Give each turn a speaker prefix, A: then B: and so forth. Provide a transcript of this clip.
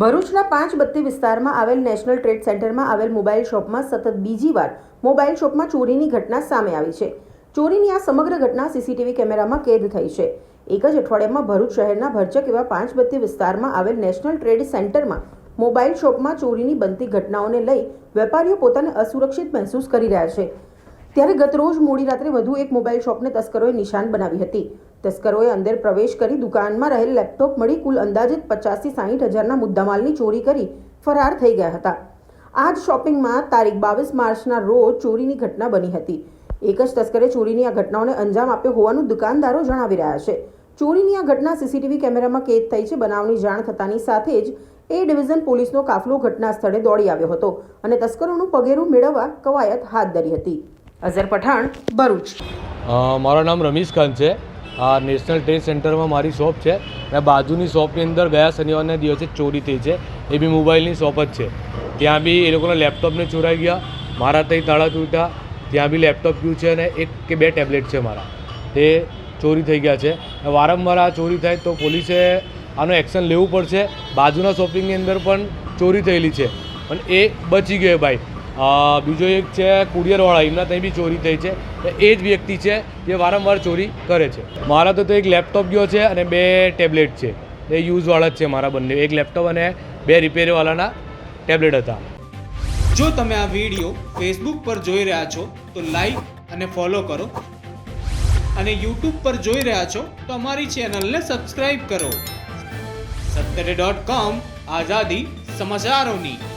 A: ભરૂચના પાંચ બત્તી વિસ્તારમાં આવેલ નેશનલ ટ્રેડ સેન્ટરમાં આવેલ મોબાઈલ શોપમાં સતત બીજી વાર મોબાઈલ શોપમાં ચોરીની ઘટના સામે આવી છે. ચોરીની આ સમગ્ર ઘટના સીસીટીવી કેમેરામાં કેદ થઈ છે. એક જ અઠવાડિયામાં ભરૂચ શહેરના ભરચક એવા પાંચ બત્તી વિસ્તારમાં આવેલ નેશનલ ટ્રેડ સેન્ટરમાં મોબાઈલ શોપમાં ચોરીની બનતી ઘટનાઓને લઈ વેપારીઓ પોતાને અસુરક્ષિત મહેસૂસ કરી રહ્યા છે. ત્યારે ગતરોજ મોડી રાત્રે વધુ એક મોબાઈલ શોપને તસ્કરોએ નિશાન બનાવી હતી. તસ્કરોએ અંદર પ્રવેશ કરી દુકાનમાં રહેલ લેપટોપ મળી કુલ અંદાજિત પચાસથી સાહીઠ હજારના મુદ્દામાલની ચોરી કરી ફરાર થઈ ગયા હતા. આ જ શોપિંગમાં તારીખ બાવીસ માર્ચના રોજ ચોરીની ઘટના બની હતી. એક જ તસ્કરે ચોરીની આ ઘટનાઓને અંજામ આપ્યો હોવાનું દુકાનદારો જણાવી રહ્યા છે. ચોરીની આ ઘટના સીસીટીવી કેમેરામાં કેદ થઈ છે. બનાવની જાણ થતાની સાથે જ એ ડિવિઝન પોલીસનો કાફલો ઘટના સ્થળે દોડી આવ્યો હતો અને તસ્કરોનું પગેરું મેળવવા કવાયત હાથ ધરી હતી. અઝર પઠાણ, ભરૂચ.
B: મારું નામ રમીશ ખાન છે. આ નેશનલ ટ્રેડ સેન્ટરમાં મારી શોપ છે. અને બાજુની શોપની અંદર ગયા શનિવારના દિવસે ચોરી થઈ છે. એ બી મોબાઈલની શોપ જ છે. ત્યાં બી એ લોકોના લેપટોપને ચોરાઈ ગયા. મારા ત્યાં તાળા તૂટ્યા. ત્યાં બી લેપટોપ ગયું છે અને એક કે બે ટેબ્લેટ છે મારા. તે ચોરી થઈ ગયા છે. વારંવાર આ ચોરી થાય તો પોલીસે આનું એક્શન લેવું પડશે. બાજુના શોપિંગની અંદર પણ ચોરી થયેલી છે. પણ એ બચી ગયો ભાઈ. બીજો એક છે કુરિયરવાળા, એમના ત્યાં બી ચોરી થઈ છે. એ જ વ્યક્તિ છે જે વારંવાર ચોરી કરે છે. મારા તો એક લેપટોપ ગયો છે અને બે ટેબ્લેટ છે. એ યુઝવાળા જ છે મારા બંને. એક લેપટોપ અને બે રિપેરવાળાના ટેબ્લેટ હતા.
C: જો તમે આ વીડિયો ફેસબુક પર જોઈ રહ્યા છો, તો લાઈક અને ફોલો કરો. અને યુટ્યુબ પર જોઈ રહ્યા છો, તો અમારી ચેનલને સબસ્ક્રાઈબ કરો. સત્તરે ડોટ કોમ આઝાદી સમાચારોની.